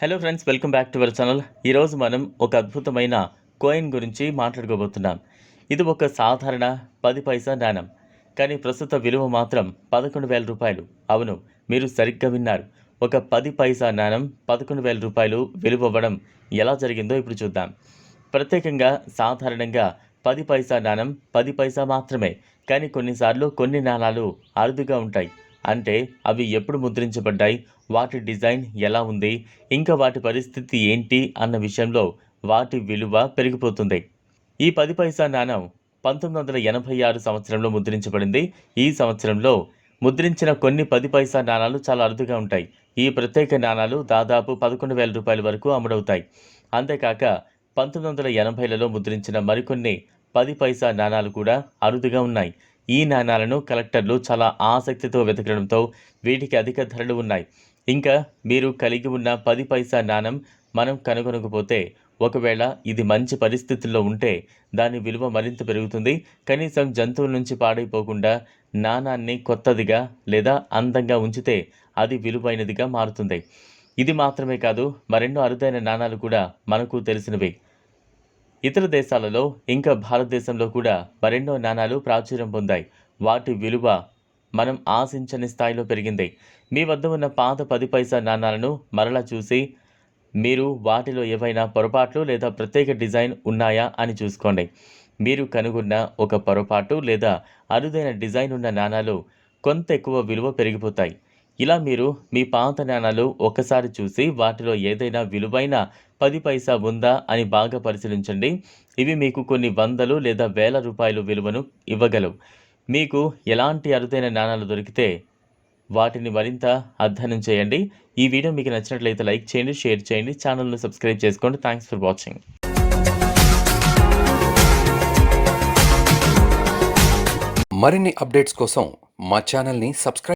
Hello friends welcome back to our channel ఈరోజు మనం ఒక అద్భుతమైన కోయిన్ గురించి మాట్లాడుకోబోతున్నాం. ఇది ఒక సాధారణ పది పైసా నాణం కానీ ప్రస్తుత విలువ మాత్రం పదకొండు వేల రూపాయలు. అవును మీరు సరిగ్గా విన్నారు. ఒక పది పైసా నాణం పదకొండు వేల రూపాయలు విలువ అవ్వడం ఎలా జరిగిందో ఇప్పుడు చూద్దాం. ప్రత్యేకంగా సాధారణంగా పది పైసా నాణం పది పైసా మాత్రమే. కానీ కొన్నిసార్లు కొన్ని నాణాలు అరుదుగా ఉంటాయి. అంటే అవి ఎప్పుడు ముద్రించబడ్డాయి? వాటి డిజైన్ ఎలా ఉంది? ఇంకా వాటి పరిస్థితి ఏంటి? అన్న విషయంలో వాటి విలువ పెరిగిపోతుంది. ఈ పది పైసా నాణం పంతొమ్మిది వందల ఎనభై ఆరు సంవత్సరంలో ముద్రించబడింది. ఈ సంవత్సరంలో ముద్రించిన కొన్ని పది పైసా నాణాలు చాలా అరుదుగా ఉంటాయి. ఈ ప్రత్యేక నాణాలు దాదాపు పదకొండు వేల రూపాయల వరకు అమ్ముడవుతాయి. అంతేకాక పంతొమ్మిది వందల ఎనభైలలో ముద్రించిన మరికొన్ని పది పైసా నాణాలు కూడా అరుదుగా ఉన్నాయి. ఈ నాణాలను కలెక్టర్లు చాలా ఆసక్తితో వెతకడంతో వీటికి అధిక ధరలు ఉన్నాయి. ఇంకా మీరు కలిగి ఉన్న పది పైసా నాణం మనం కనుగొనకపోతే ఒకవేళ ఇది మంచి పరిస్థితుల్లో ఉంటే దాని విలువ మరింత పెరుగుతుంది. కనీసం జంతువుల నుంచి పాడైపోకుండా నాణాన్ని కొత్తదిగా లేదా అందంగా ఉంచితే అది విలువైనదిగా మారుతుంది. ఇది మాత్రమే కాదు మరెన్నో అరుదైన నాణాలు కూడా మనకు తెలిసినవే. ఇతర దేశాలలో ఇంకా భారతదేశంలో కూడా మరెన్నో నాణాలు ప్రాచుర్యం పొందాయి. వాటి విలువ మనం ఆశించని స్థాయిలో పెరిగింది. మీ వద్ద ఉన్న పాత పది పైసా నాణాలను మరలా చూసి మీరు వాటిలో ఏవైనా పొరపాట్లు లేదా ప్రత్యేక డిజైన్ ఉన్నాయా అని చూసుకోండి. మీరు కనుగొన్న ఒక పొరపాటు లేదా అరుదైన డిజైన్ ఉన్న నాణాలు కొంత ఎక్కువ విలువ పెరిగిపోతాయి. ఇలా మీరు మీ పాత నాణాలు ఒకసారి చూసి వాటిలో ఏదైనా విలువైన పది పైసా ఉందా అని బాగా పరిశీలించండి. ఇవి మీకు కొన్ని వందలు లేదా వేల రూపాయలు విలువను ఇవ్వగలవు. మీకు ఎలాంటి అరుదైన నాణాలు దొరికితే వాటిని మరింత అధ్యయనం చేయండి. ఈ వీడియో మీకు నచ్చినట్లయితే లైక్ చేయండి షేర్ చేయండి ఛానల్ను సబ్స్క్రైబ్ చేసుకోండి. Thanks for watching. మరిన్ని అప్డేట్స్ కోసం మా ఛానల్ని సబ్స్క్రైబ్